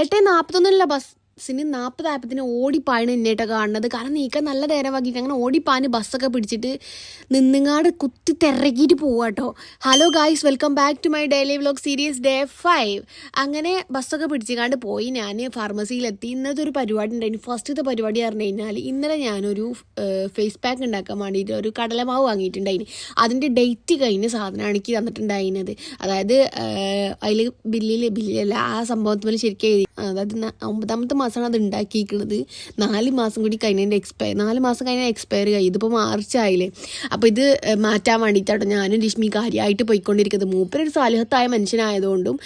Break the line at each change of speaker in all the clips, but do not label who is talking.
എട്ട് നാൽപ്പത്തൊന്നിനുള്ള ബസ്. ബസ്സിന് നാൽപ്പതായപ്പത്തിന് ഓടിപ്പായാണ് എന്നിട്ട് കാണുന്നത്. കാരണം നീക്കാൻ നല്ല നേരം വൈകിട്ട് അങ്ങനെ ഓടിപ്പാന് ബസ്സൊക്കെ പിടിച്ചിട്ട് നിന്നുങ്ങാട് കുത്തി തിരക്കിയിട്ട് പോവുക കേട്ടോ hello guys welcome back to my daily vlog series day five അങ്ങനെ ബസ്സൊക്കെ പിടിച്ചിക്കാണ്ട് പോയി. ഞാൻ ഫാർമസിയിലെത്തി ഇന്നത്തെ ഒരു പരിപാടി ഉണ്ടായിരുന്നു ഫസ്റ്റത്തെ പരിപാടി പറഞ്ഞു കഴിഞ്ഞാൽ ഇന്നലെ ഞാനൊരു ഫേസ് പാക്ക് ഉണ്ടാക്കാൻ വേണ്ടിയിട്ട് ഒരു കടലമാവ് വാങ്ങിയിട്ടുണ്ടായിന്. അതിന്റെ ഡേറ്റ് കഴിഞ്ഞ സാധനമാണ് എനിക്ക് തന്നിട്ടുണ്ടായിരുന്നത് അതായത് അതിൽ ബില്ലിൽ ബില്ലിലല്ല ആ സംഭവത്തിൽ ശരിക്കും എഴുതി. അതായത് ഒമ്പതാമത്തെ മാസമാണ് അത് ഉണ്ടാക്കിയിരിക്കുന്നത് നാല് മാസം കൂടി കഴിഞ്ഞതിന്റെ എക്സ്പയർ നാല് മാസം കഴിഞ്ഞാൽ എക്സ്പയർ കഴിയും ഇതിപ്പോൾ മാർച്ച് ആയില്ലേ. അപ്പോൾ ഇത് മാറ്റാൻ വേണ്ടിയിട്ടാണ് ഞാനും രശ്മി കാര്യമായിട്ട് പോയിക്കൊണ്ടിരിക്കുന്നത്. മൂപ്പരൊരു സാലിഹത്തായ മനുഷ്യനായതുകൊണ്ടും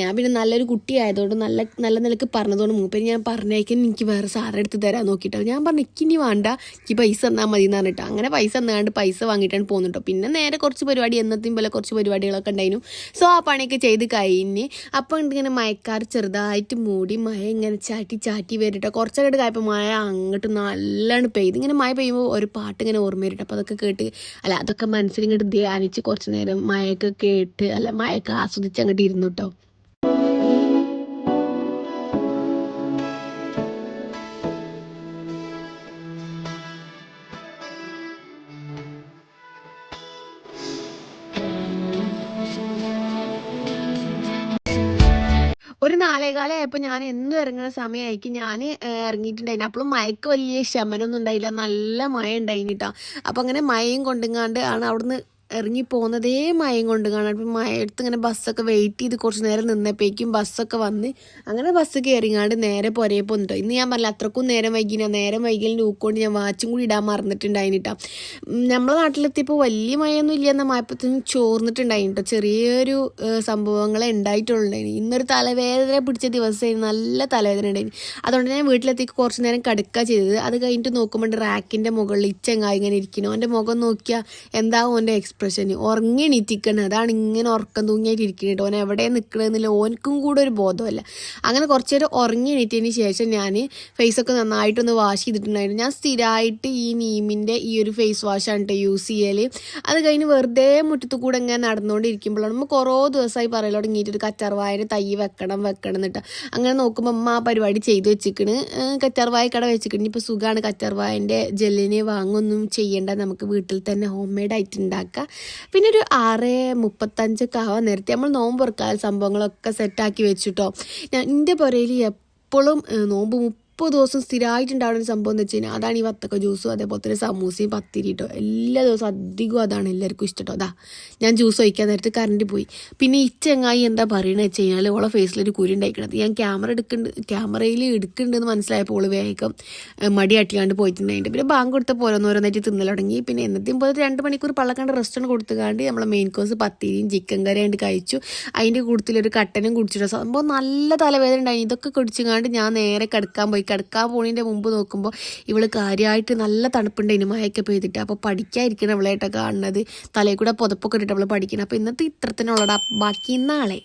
ഞാൻ പിന്നെ നല്ലൊരു കുട്ടിയായതുകൊണ്ടും നല്ല നല്ല നിലയ്ക്ക് പറഞ്ഞതുകൊണ്ട് മൂപ്പര് ഞാൻ പറഞ്ഞേക്കാൻ എനിക്ക് വേറെ സാറെ എടുത്ത് തരാൻ നോക്കിയിട്ടോ ഞാൻ പറഞ്ഞു എനിക്ക് ഇനി വേണ്ട. എനിക്ക് പൈസ തന്നാൽ മതി എന്ന് പറഞ്ഞിട്ട്. അങ്ങനെ പൈസ തന്നാണ്ട് പൈസ വാങ്ങിയിട്ടാണ് പോകുന്നുട്ടോ പിന്നെ നേരെ കുറച്ച് പരിപാടി എന്നത്തെയും പോലെ കുറച്ച് പരിപാടികളൊക്കെ ഉണ്ടായിരുന്നു. സോ ആ പണിയൊക്കെ ചെയ്ത് കഴിഞ്ഞ് അപ്പം ഇങ്ങനെ മയക്കാർ ചെറുതായിട്ട് മൂടി മഴ ഇങ്ങനെ ചാറ്റി ചാറ്റി വരട്ടെ. കുറച്ചങ്ങോട്ട് കായപ്പോൾ മഴ അങ്ങോട്ട് നല്ലോണം പെയ്ത്. ഇങ്ങനെ മഴ പെയ്യുമ്പോൾ ഒരു പാട്ട് ഇങ്ങനെ ഓർമ്മ വരട്ടെ. അപ്പോൾ അതൊക്കെ കേട്ട് അല്ല അതൊക്കെ മനസ്സിൽ ഇങ്ങോട്ട് ധ്യാനിച്ച് കുറച്ച് നേരം മഴയൊക്കെ കേട്ട് അല്ല മഴയൊക്കെ ആസ്വദിച്ച് അങ്ങോട്ട് ഇരുന്നു കേട്ടോ ഒരു നാലേകാലമായപ്പോൾ ഞാൻ എന്നും ഇറങ്ങുന്ന സമയമായിരിക്കും ഞാൻ ഇറങ്ങിയിട്ടുണ്ടായിരുന്നു അപ്പോഴും മഴയ്ക്ക് വലിയ ശമനമൊന്നും ഉണ്ടായില്ല. നല്ല മഴ ഉണ്ടായിന് കേട്ടോ അപ്പോൾ അങ്ങനെ മഴയും കൊണ്ടുങ്ങാണ്ട് ആണ് അവിടുന്ന് ഇറങ്ങി പോകുന്നതേ മയം കൊണ്ട് കാണാൻ. ഇപ്പം മയ എടുത്ത് ഇങ്ങനെ ബസ്സൊക്കെ വെയിറ്റ് ചെയ്ത് കുറച്ച് നേരം നിന്നപ്പോഴേക്കും ബസ്സൊക്കെ വന്ന് അങ്ങനെ ബസ് കയറിങ്ങാണ്ട് നേരെ പുരയെ പോന്നിട്ടോ. ഇന്ന് ഞാൻ പറഞ്ഞില്ല അത്രക്കും നേരം വൈകിന നേരം വൈകിയതിന്റെ ഊക്കൊണ്ട് ഞാൻ വാച്ചും കൂടി ഇടാൻ മറന്നിട്ടുണ്ടായിട്ടാ നമ്മളെ നാട്ടിലെത്തിയപ്പോൾ വലിയ മയൊന്നും ഇല്ല എന്ന മയപ്പത്തിന് ചോർന്നിട്ടുണ്ടായിന് കേട്ടോ ചെറിയൊരു സംഭവങ്ങളെ ഉണ്ടായിട്ടുള്ളൂ ഇന്നൊരു തലവേദന പിടിച്ച ദിവസമായിരുന്നു. നല്ല തലവേദന ഉണ്ടായിരുന്നു അതുകൊണ്ട് ഞാൻ വീട്ടിലെത്തി കുറച്ച് നേരം കടുക്കുക ചെയ്തത്. അത് കഴിഞ്ഞിട്ട് നോക്കുമ്പോൾ റാക്കിന്റെ മുകളിൽ ഇച്ചങ്ങായി ഇങ്ങനെ ഇരിക്കുന്നു. അവന്റെ മുഖം നോക്കിയാൽ എന്താവും ഓന്റെ എക്സ്പ്രഷൻ ഉറങ്ങി എണീറ്റിക്കണം. അതാണ് ഇങ്ങനെ ഉറക്കം തൂങ്ങിയായിട്ട് ഇരിക്കുന്നത് ഓൻ എവിടെ നിൽക്കണമെന്നില്ല ഓനക്കും കൂടെ ഒരു ബോധമല്ല. അങ്ങനെ കുറച്ച് നേരം ഉറങ്ങി എണീറ്റതിന് ശേഷം ഞാൻ ഫേസൊക്കെ നന്നായിട്ടൊന്ന് വാഷ് ചെയ്തിട്ടുണ്ടായിരുന്നു. ഞാൻ സ്ഥിരമായിട്ട് ഈ നീമിന്റെ ഈ ഒരു ഫേസ് വാഷാണ് കേട്ടോ യൂസ് ചെയ്യൽ അത് കഴിഞ്ഞ് വെറുതെ മുറ്റത്ത് കൂടെ ഇങ്ങനെ നടന്നുകൊണ്ടിരിക്കുമ്പോഴാണ് നമ്മൾ കുറേ ദിവസമായി പറയൽ തുടങ്ങിയിട്ട് ഒരു കറ്റാർവായന്റെ തൈ വെക്കണം വെക്കണം എന്നിട്ട്. അങ്ങനെ നോക്കുമ്പോൾ അമ്മ ആ പരിപാടി ചെയ്ത് വെച്ചിക്കണ്. കച്ചറവായ കട വെച്ചിക്കണ്. ഇപ്പോൾ സുഖമാണ് കച്ചറവായന്റെ ജെല്ലിനെ വാങ്ങൊന്നും ചെയ്യേണ്ട. നമുക്ക് വീട്ടിൽ തന്നെ ഹോം മെയ്ഡ് ആയിട്ട് ഉണ്ടാക്കാം. പിന്നെ ഒരു ആറ് മുപ്പത്തഞ്ചൊക്കെ ആവാൻ നേരത്തെ. നമ്മൾ നോമ്പ് തുറക്കാൻ സംഭവങ്ങളൊക്കെ സെറ്റാക്കി വെച്ചിട്ടോ. ഞാൻ എന്റെ പുരയിൽ എപ്പോഴും നോമ്പ് മുപ്പത് ദിവസം സ്ഥിരമായിട്ടുണ്ടാവുന്ന ഒരു സംഭവം എന്ന് വെച്ച് കഴിഞ്ഞാൽ അതാണ് ഈ വത്തക്ക ജ്യൂസും അതേപോലെ തന്നെ സമൂസയും പത്തിരി കേട്ടോ എല്ലാ ദിവസവും അധികവും അതാണ് എല്ലാവർക്കും ഇഷ്ടം കേട്ടോ അതാ ഞാൻ ജ്യൂസ് ഒഴിക്കാൻ നേരത്ത് കറണ്ട് പോയി. പിന്നെ ഈ ചെങ്ങായി എന്താ പറയണത് വെച്ച് കഴിഞ്ഞാൽ ഓളെ ഫേസിലൊരു കുരു ഉണ്ടായിക്കണത് ഞാൻ ക്യാമറ എടുക്കുന്നുണ്ട് ക്യാമറയിൽ എടുക്കുന്നുണ്ടെന്ന് മനസ്സിലായപ്പോൾ ഓൾ വേഗം മടിയാട്ടിക്കാണ്ട് പോയിട്ടുണ്ടായിട്ട് പിന്നെ ബാങ്ക് കൊടുത്ത പോലെ ഓരോന്നായിട്ട് തിന്നൽ തുടങ്ങി. പിന്നെ എന്നത്തെയും പോലെ രണ്ട് മണിക്കൂർ പള്ളക്കാണ്ട് റെസ്റ്റോറന്റ് കൊടുത്തുകാണ്ട് നമ്മളെ മെയിൻ കോഴ്സ് പത്തിരിയും ചിക്കൻ കറിയാണ്ട് കഴിച്ചു. അതിന്റെ കൂട്ടത്തിലൊരു കട്ടനും കുടിച്ചിട്ട് സംഭവം നല്ല തലവേദന ഉണ്ടായി. ഇതൊക്കെ കുടിച്ചുകാണ്ട് ഞാൻ നേരെ കിടക്കാൻ പോയി. കിടക്കാൻ പോണതിന്റെ മുമ്പ് നോക്കുമ്പോൾ ഇവൾ കാര്യമായിട്ട് നല്ല തണുപ്പുണ്ടായിരുന്നു മഴയൊക്കെ പെയ്തിട്ട്. അപ്പോൾ പഠിക്കാതിരിക്കണം ഇവളായിട്ടൊക്കെ കാണുന്നത്. തലയിൽ കൂടെ പുതപ്പൊക്കെ ഇട്ടിട്ട് അവൾ പഠിക്കണം. അപ്പോൾ ഇന്നത്തെ ഇത്രത്തിനുള്ളടാ ബാക്കി നാളെ